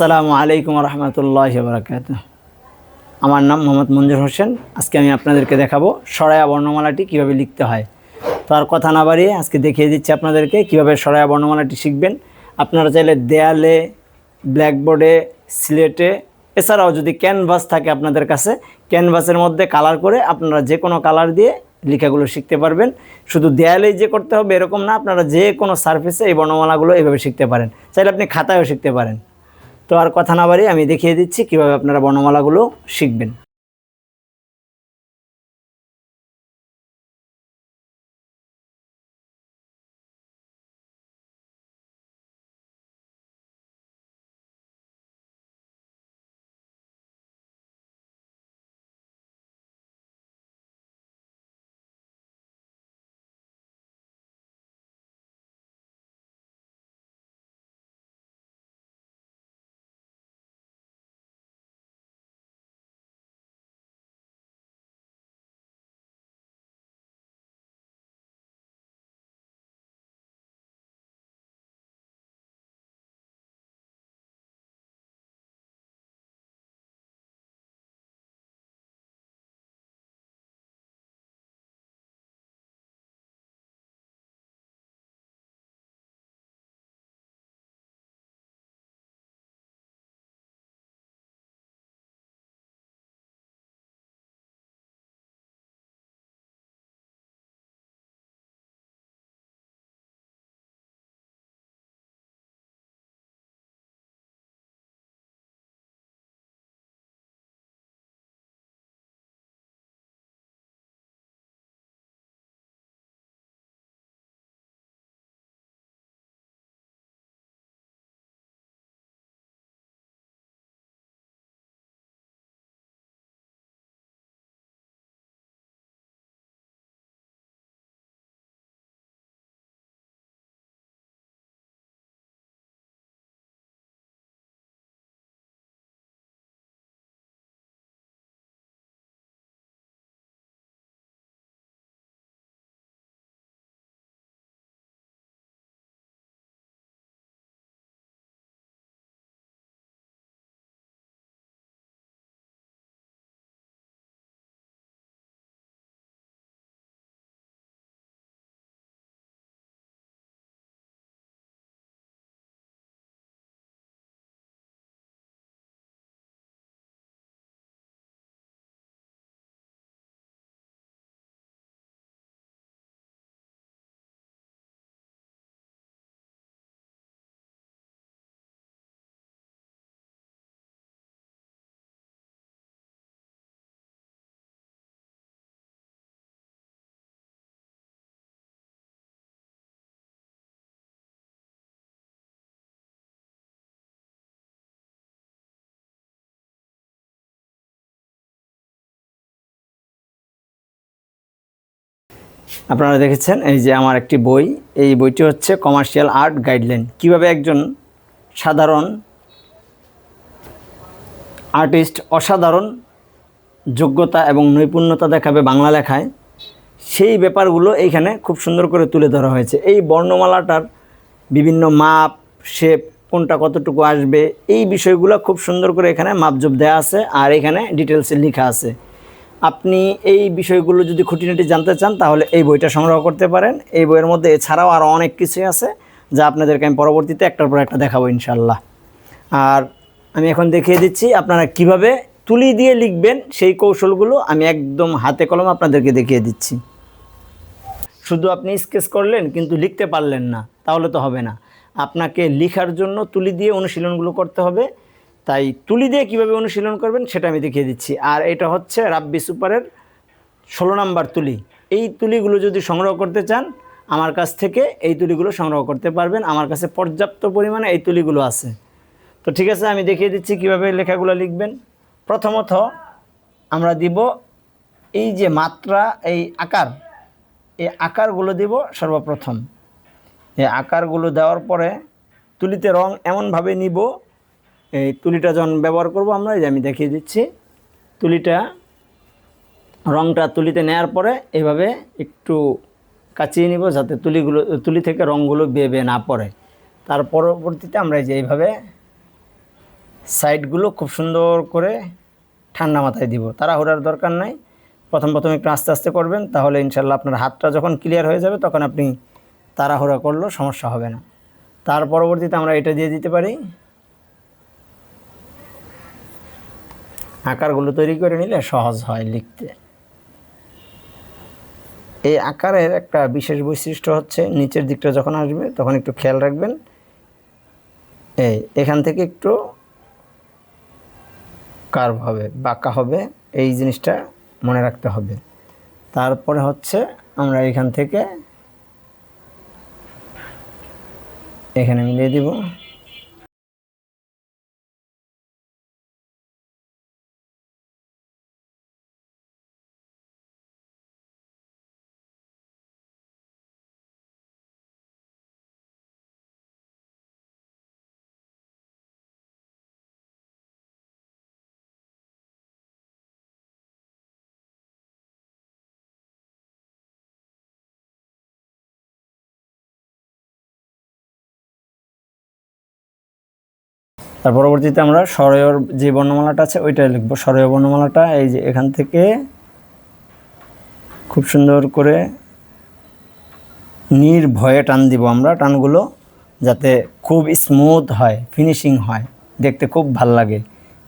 আসসালামু আলাইকুম রহমতুল্লাহ বরকাত আমার নাম মোহাম্মদ মঞ্জুর হোসেন। আজকে আমি আপনাদেরকে দেখাবো সরায়া বর্ণমালাটি কীভাবে লিখতে হয়। তো আর কথা না বাড়িয়ে আজকে দেখিয়ে দিচ্ছি আপনাদেরকে কীভাবে সরায়া বর্ণমালাটি শিখবেন। আপনারা চাইলে দেয়ালে, ব্ল্যাকবোর্ডে, স্লেটে, এছাড়াও যদি ক্যানভাস থাকে আপনাদের কাছে, ক্যানভাসের মধ্যে কালার করে আপনারা যে কোনো কালার দিয়ে লেখাগুলো শিখতে পারবেন। শুধু দেয়ালেই যে করতে হবে এরকম না, আপনারা যে কোনো সার্ফেসে এই বর্ণমালাগুলো এইভাবে শিখতে পারেন। চাইলে আপনি খাতায়ও শিখতে পারেন। তো আর কথা না বাড়ি আমি দেখিয়ে দিচ্ছি কীভাবে আপনারা বর্ণমালাগুলো শিখবেন। আপনারা দেখেছেন এই যে আমার একটি বই। এই বইটি হচ্ছে কমার্শিয়াল আর্ট গাইডলাইন কীভাবে একজন সাধারণ আর্টিস্ট অসাধারণ যোগ্যতা এবং নৈপুণ্যতা দেখাবে বাংলা লেখায়, সেই ব্যাপারগুলো এইখানে খুব সুন্দর করে তুলে ধরা হয়েছে। এই বর্ণমালাটার বিভিন্ন মাপ শেপ কোনটা কতটুকু আসবে, এই বিষয়গুলো খুব সুন্দর করে এখানে মাপজোপ দেওয়া আছে, আর এখানে ডিটেলসে লেখা আছে। আপনি এই বিষয়গুলো যদি খুঁটিনাটি জানতে চান, তাহলে এই বইটা সংগ্রহ করতে পারেন। এই বইয়ের মধ্যে এছাড়াও আরও অনেক কিছুই আছে, যা আপনাদেরকে আমি পরবর্তীতে একটার পর একটা দেখাবো ইনশাল্লাহ আর আমি এখন দেখিয়ে দিচ্ছি আপনারা কীভাবে তুলি দিয়ে লিখবেন সেই কৌশলগুলো আমি একদম হাতে কলম আপনাদেরকে দেখিয়ে দিচ্ছি। শুধু আপনি স্কেচ করলেন, কিন্তু লিখতে পারলেন না, তাহলে তো হবে না। আপনাকে লেখার জন্য তুলি দিয়ে অনুশীলনগুলো করতে হবে। তাই তুলি দিয়ে কীভাবে অনুশীলন করবেন সেটা আমি দেখিয়ে দিচ্ছি। আর এটা হচ্ছে রাব্বি সুপারের ষোলো নাম্বার তুলি। এই তুলিগুলো যদি সংগ্রহ করতে চান, আমার কাছ থেকে এই তুলিগুলো সংগ্রহ করতে পারবেন। আমার কাছে পর্যাপ্ত পরিমাণে এই তুলিগুলো আছে। তো ঠিক আছে, আমি দেখিয়ে দিচ্ছি কীভাবে লেখাগুলো লিখবেন। প্রথমত আমরা দিব এই যে মাত্রা, এই আকার, এই আকারগুলো দিব সর্বপ্রথম। এই আকারগুলো দেওয়ার পরে তুলিতে রং এমনভাবে নিব এই তুলিটা যখন ব্যবহার করব আমরা, এই যে আমি দেখিয়ে দিচ্ছি। তুলিটা, রংটা তুলিতে নেওয়ার পরে এভাবে একটু কাচিয়ে নিব যাতে তুলিগুলো, তুলি থেকে রঙগুলো বেয়ে না পড়ে। তার পরবর্তীতে আমরা এই যে এইভাবে সাইডগুলো খুব সুন্দর করে ঠান্ডা মাথায় দিব। তাড়াহুড়ার দরকার নাই। প্রথম প্রথম একটু আস্তে আস্তে করবেন, তাহলে ইনশাল্লাহ আপনার হাতটা যখন ক্লিয়ার হয়ে যাবে, তখন আপনি তাড়াহুড়া করলেও সমস্যা হবে না। তার পরবর্তীতে আমরা এটা দিয়ে দিতে পারি। আকারগুলো তৈরি করে নিলে সহজ হয় লিখতে। এই আকারের একটা বিশেষ বৈশিষ্ট্য হচ্ছে, নিচের দিকটা যখন আসবে তখন একটু খেয়াল রাখবেন। এই এখান থেকে একটু কার্ভ হবে, বাঁকা হবে, এই জিনিসটা মনে রাখতে হবে। তারপরে হচ্ছে আমরা এখান থেকে এখানে মিলিয়ে দিব। তার পরবর্তীতে আমরা সরয়র যে বর্ণমালাটা আছে, ওইটাই লিখব। সরয় বর্ণমালাটা, এই যে এখান থেকে খুব সুন্দর করে নির্ভয়ে টান দিব আমরা টানগুলো, যাতে খুব স্মুথ হয় ফিনিশিং হয়। দেখতে খুব ভালো লাগে।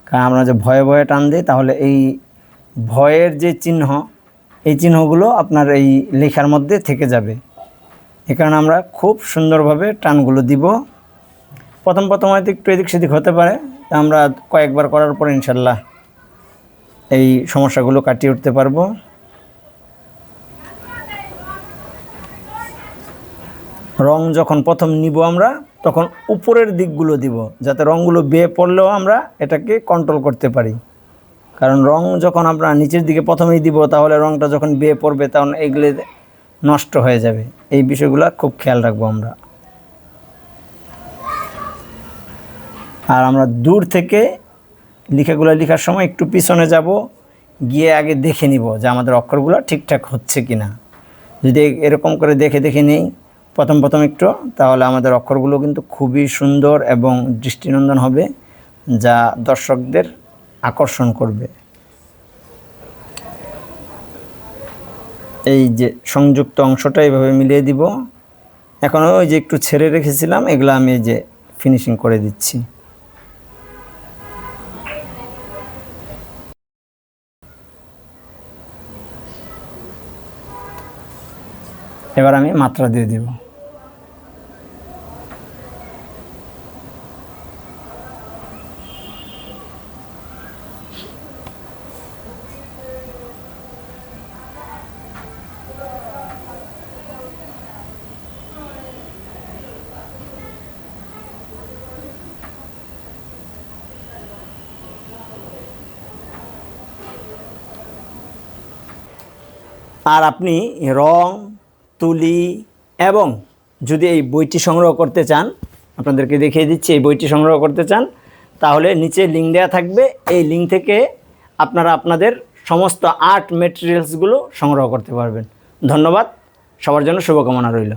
কারণ আমরা যে ভয়ে ভয়ে টান দিই, তাহলে এই ভয়ের যে চিহ্ন, এই চিহ্নগুলো আপনার এই লেখার মধ্যে থেকে যাবে। এ কারণে আমরা খুব সুন্দরভাবে টানগুলো দিব। প্রথম প্রথম হয়তো একটু এদিক সেদিক হতে পারে। তা আমরা কয়েকবার করার পর ইনশাল্লাহ এই সমস্যাগুলো কাটিয়ে উঠতে পারব। রং যখন প্রথম নিব আমরা, তখন উপরের দিকগুলো দিব, যাতে রঙগুলো বেয়ে পড়লেও আমরা এটাকে কন্ট্রোল করতে পারি। কারণ রং যখন আমরা নিচের দিকে প্রথমেই দিব, তাহলে রংটা যখন বেয়ে পড়বে, তখন এগুলো নষ্ট হয়ে যাবে। এই বিষয়গুলো খুব খেয়াল রাখব আমরা। আর আমরা দূর থেকে লেখাগুলো লেখার সময় একটু পিছনে যাব, গিয়ে আগে দেখে নিব যে আমাদের অক্ষরগুলো ঠিকঠাক হচ্ছে কি না যদি এরকম করে দেখে দেখে নিই, প্রথম প্রথম একটু, তাহলে আমাদের অক্ষরগুলো কিন্তু খুবই সুন্দর এবং দৃষ্টিনন্দন হবে, যা দর্শকদের আকর্ষণ করবে। এই যে সংযুক্ত অংশটা এইভাবে মিলিয়ে দিব। এখন ওই যে একটু ছেড়ে রেখেছিলাম, এগুলো আমি যে ফিনিশিং করে দিচ্ছি। এবার আমি মাত্রা দিয়ে দিব। আর আপনি রং তুলি এবং যদি এই বইটি সংগ্রহ করতে চান, আপনাদেরকে দেখিয়ে দিচ্ছি এই বইটি সংগ্রহ করতে চান, তাহলে নিচে লিঙ্ক দেওয়া থাকবে। এই লিঙ্ক থেকে আপনারা আপনাদের সমস্ত আর্ট মেটেরিয়ালসগুলো সংগ্রহ করতে পারবেন। ধন্যবাদ। সবার জন্য শুভকামনা রইল।